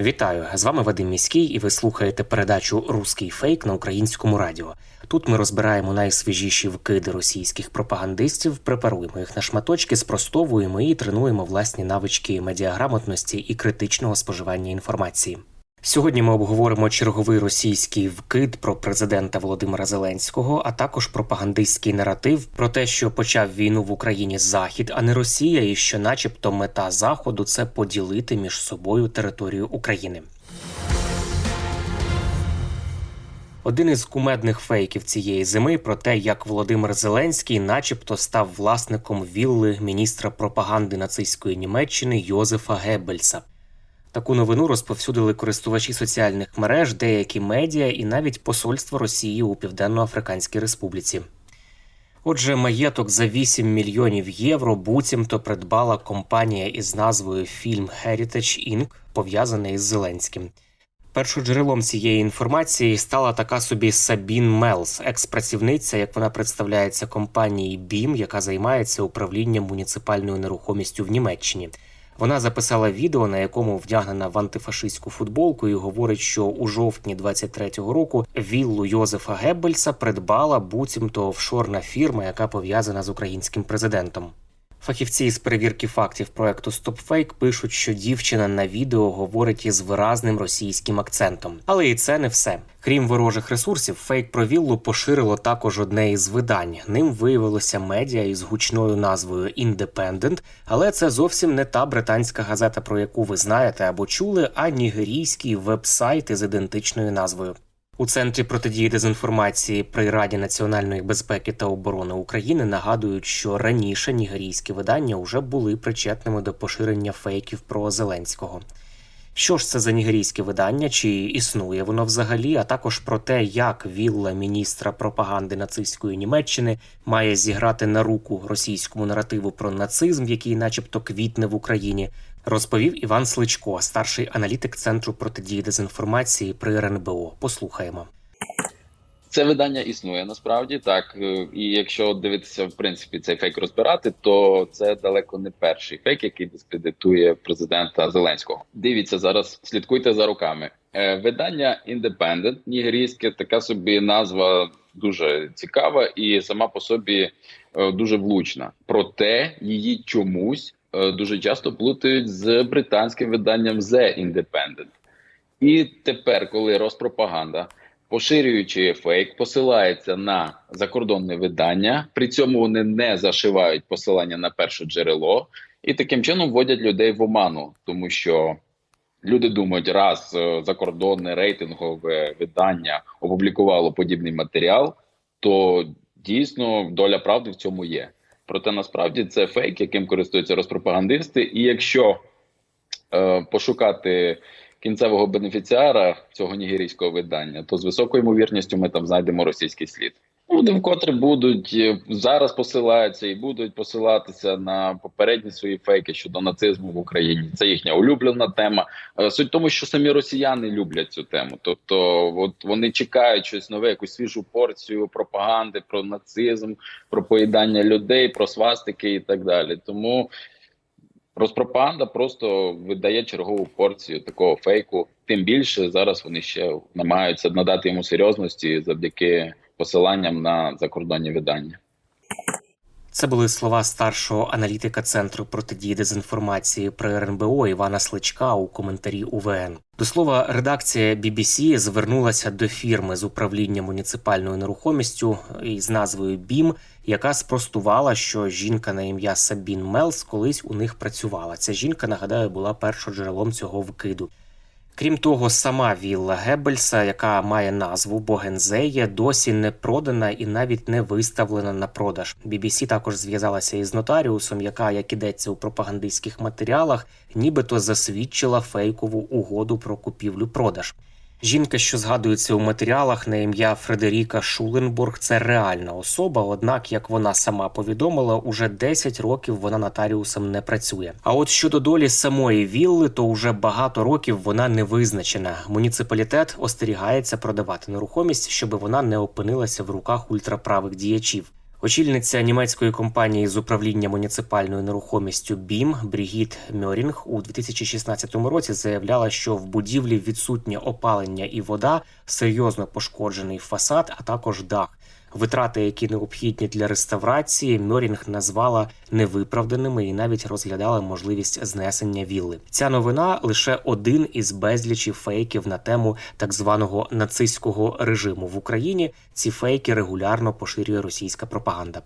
Вітаю! З вами Вадим Міський, і ви слухаєте передачу Руський фейк на українському радіо. Тут ми розбираємо найсвіжіші вкиди російських пропагандистів, препаруємо їх на шматочки, спростовуємо і тренуємо власні навички медіаграмотності і критичного споживання інформації. Сьогодні ми обговоримо черговий російський вкид про президента Володимира Зеленського, а також пропагандистський наратив про те, що почав війну в Україні Захід, а не Росія, і що, начебто, мета Заходу це поділити між собою територію України. Один із кумедних фейків цієї зими про те, як Володимир Зеленський, начебто, став власником вілли міністра пропаганди нацистської Німеччини Йозефа Геббельса. Таку новину розповсюдили користувачі соціальних мереж, деякі медіа і навіть посольство Росії у Південно-Африканській Республіці. Отже, маєток за 8 мільйонів євро буцімто придбала компанія із назвою Film Heritage Inc., пов'язана із Зеленським. Першоджерелом цієї інформації стала така собі Сабін Мелс, експрацівниця, як вона представляється компанії BIM, яка займається управлінням муніципальною нерухомістю в Німеччині. Вона записала відео, на якому вдягнена в антифашистську футболку, і говорить, що у жовтні 23-го року віллу Йозефа Геббельса придбала буцімто офшорна фірма, яка пов'язана з українським президентом. Фахівці з перевірки фактів проекту StopFake пишуть, що дівчина на відео говорить із виразним російським акцентом. Але і це не все. Крім ворожих ресурсів, фейк про віллу поширило також одне із видань. Ним виявилося медіа із гучною назвою Independent, але це зовсім не та британська газета, про яку ви знаєте або чули, а нігерійський веб-сайт із ідентичною назвою. У центрі протидії дезінформації при Раді національної безпеки та оборони України нагадують, що раніше нігерійські видання вже були причетними до поширення фейків про Зеленського. Що ж це за нігерійське видання, чи існує воно взагалі, а також про те, як вілла міністра пропаганди нацистської Німеччини має зіграти на руку російському наративу про нацизм, який, начебто, квітне в Україні, розповів Іван Сличко, старший аналітик центру протидії дезінформації при РНБО. Послухаємо. Це видання існує насправді так. е, І якщо дивитися в принципі цей фейк розбирати, то це далеко не перший фейк, який дискредитує президента Зеленського. Дивіться зараз, слідкуйте за руками. Е, Видання Independent, нігерійське, така собі назва дуже цікава і сама по собі е, дуже влучна. Проте її чомусь дуже часто плутають з британським виданням The Independent. І тепер, коли Роспропаганда поширюючи фейк, посилається на закордонне видання. При цьому вони не зашивають посилання на перше джерело, і таким чином вводять людей в оману, тому що люди думають, раз е, закордонне рейтингове видання опублікувало подібний матеріал, то дійсно доля правди в цьому є. Проте насправді це фейк, яким користуються розпропагандисти. І якщо е, пошукати кінцевого бенефіціара цього нігерійського видання, то з високою ймовірністю ми там знайдемо російський слід. Вони вкотре будуть е, зараз посилаються і будуть посилатися на попередні свої фейки щодо нацизму в Україні. Це їхня улюблена тема. Е, Суть в тому, що самі росіяни люблять цю тему. Тобто, от вони чекають щось нове, якусь свіжу порцію пропаганди про нацизм, про поїдання людей, про свастики і так далі. Тому Розпропаганда просто видає чергову порцію такого фейку. Тим більше зараз вони ще намагаються надати йому серйозності завдяки посиланням на закордонні видання. Це були слова старшого аналітика центру протидії дезінформації при РНБО Івана Сличка у коментарі УВН. До слова, редакція BBC звернулася до фірми з управління муніципальною нерухомістю із назвою BIM, яка спростувала, що жінка на ім'я Сабін Мелс колись у них працювала. Ця жінка, нагадаю, була першоджерелом цього вкиду. Крім того, сама вілла Геббельса, яка має назву Богензеє, досі не продана і навіть не виставлена на продаж. BBC також зв'язалася із нотаріусом, яка, як ідеться у пропагандистських матеріалах, нібито засвідчила фейкову угоду про купівлю-продаж. Жінка, що згадується у матеріалах на ім'я Фредеріка Шуленбург, це реальна особа. Однак, як вона сама повідомила, уже 10 років вона нотаріусом не працює. А от щодо долі самої вілли, то уже багато років вона не визначена. Муніципалітет остерігається продавати нерухомість, щоб вона не опинилася в руках ультраправих діячів. Очільниця німецької компанії з управління муніципальною нерухомістю БІМ Брігіт Мьорінг у 2016 році заявляла, що в будівлі відсутнє опалення і вода, серйозно пошкоджений фасад, а також дах. Витрати, які необхідні для реставрації, Мьорінг назвала невиправданими і навіть розглядала можливість знесення вілли. Ця новина лише один із безлічі фейків на тему так званого нацистського режиму в Україні. Ці фейки регулярно поширює російська пропаганда.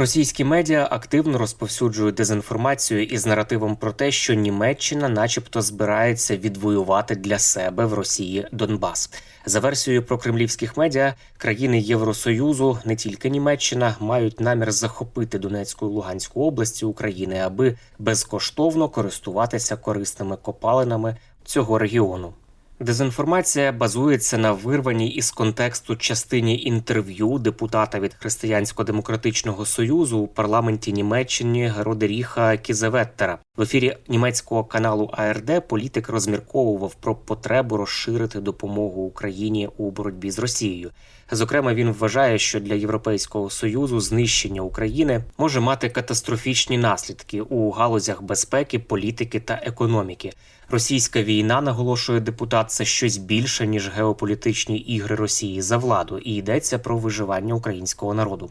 Російські медіа активно розповсюджують дезінформацію із наративом про те, що Німеччина, начебто, збирається відвоювати для себе в Росії Донбас. За версією прокремлівських медіа, країни Євросоюзу, не тільки Німеччина, мають намір захопити Донецьку і Луганську області України, аби безкоштовно користуватися корисними копалинами цього регіону. Дезінформація базується на вирваній із контексту частині інтерв'ю депутата від Християнсько-демократичного союзу у парламенті Німеччини Родеріха Кізеветтера. В ефірі німецького каналу АРД політик розмірковував про потребу розширити допомогу Україні у боротьбі з Росією. Зокрема, він вважає, що для Європейського союзу знищення України може мати катастрофічні наслідки у галузях безпеки, політики та економіки. Російська війна, наголошує депутат, це щось більше ніж геополітичні ігри Росії за владу, і йдеться про виживання українського народу.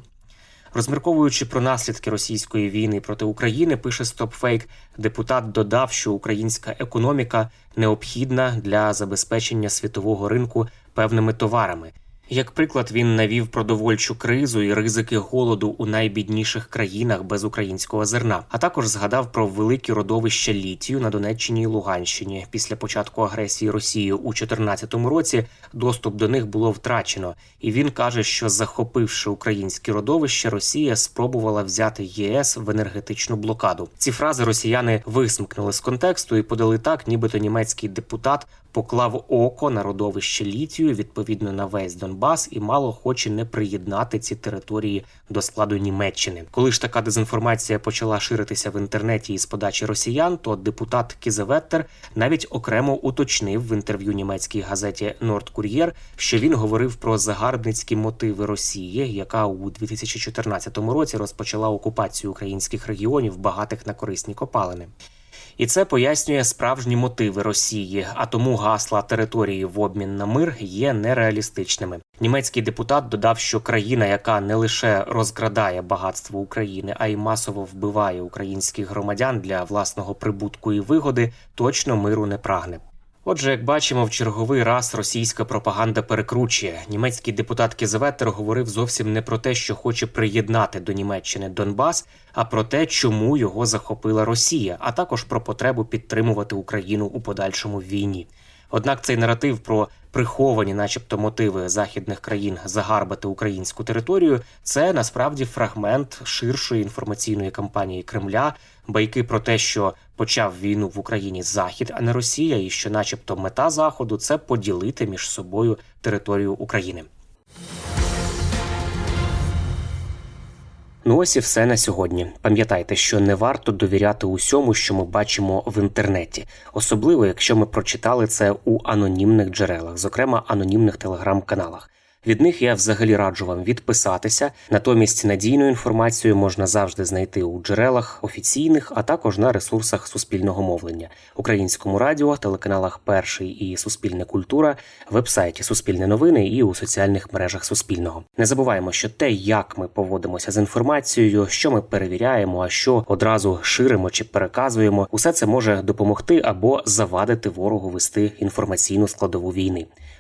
Розмірковуючи про наслідки російської війни проти України, пише StopFake, депутат додав, що українська економіка необхідна для забезпечення світового ринку певними товарами. Як приклад, він навів продовольчу кризу і ризики голоду у найбідніших країнах без українського зерна, а також згадав про великі родовища літію на Донеччині і Луганщині. Після початку агресії Росії у 2014 році доступ до них було втрачено, і він каже, що захопивши українські родовища, Росія спробувала взяти ЄС в енергетичну блокаду. Ці фрази росіяни висмикнули з контексту і подали так, нібито німецький депутат поклав око на родовище літію відповідно на весь Донбас і мало хоче не приєднати ці території до складу Німеччини. Коли ж така дезінформація почала ширитися в інтернеті із подачі росіян, то депутат Кізеветтер навіть окремо уточнив в інтерв'ю німецькій газеті Нордкур'єр, що він говорив про загарбницькі мотиви Росії, яка у 2014 році розпочала окупацію українських регіонів, багатих на корисні копалини. І це пояснює справжні мотиви Росії, а тому гасла території в обмін на мир є нереалістичними. Німецький депутат додав, що країна, яка не лише розкрадає багатство України, а й масово вбиває українських громадян для власного прибутку і вигоди, точно миру не прагне. Отже, як бачимо, в черговий раз російська пропаганда перекручує. Німецький депутат Кізеветтер говорив зовсім не про те, що хоче приєднати до Німеччини Донбас, а про те, чому його захопила Росія, а також про потребу підтримувати Україну у подальшому війні. Однак цей наратив про приховані, начебто, мотиви західних країн загарбати українську територію, це насправді фрагмент ширшої інформаційної кампанії Кремля, байки про те, що почав війну в Україні Захід, а не Росія, і що, начебто, мета заходу це поділити між собою територію України. Ну ось і все на сьогодні. Пам'ятайте, що не варто довіряти усьому, що ми бачимо в інтернеті, особливо якщо ми прочитали це у анонімних джерелах, зокрема анонімних телеграм-каналах. Від них я взагалі раджу вам відписатися. Натомість надійну інформацію можна завжди знайти у джерелах офіційних, а також на ресурсах суспільного мовлення, українському радіо, телеканалах Перший і Суспільне культура, вебсайті Суспільне новини і у соціальних мережах Суспільного. Не забуваємо, що те, як ми поводимося з інформацією, що ми перевіряємо, а що одразу ширимо чи переказуємо, усе це може допомогти або завадити ворогу вести інформаційну складову війни.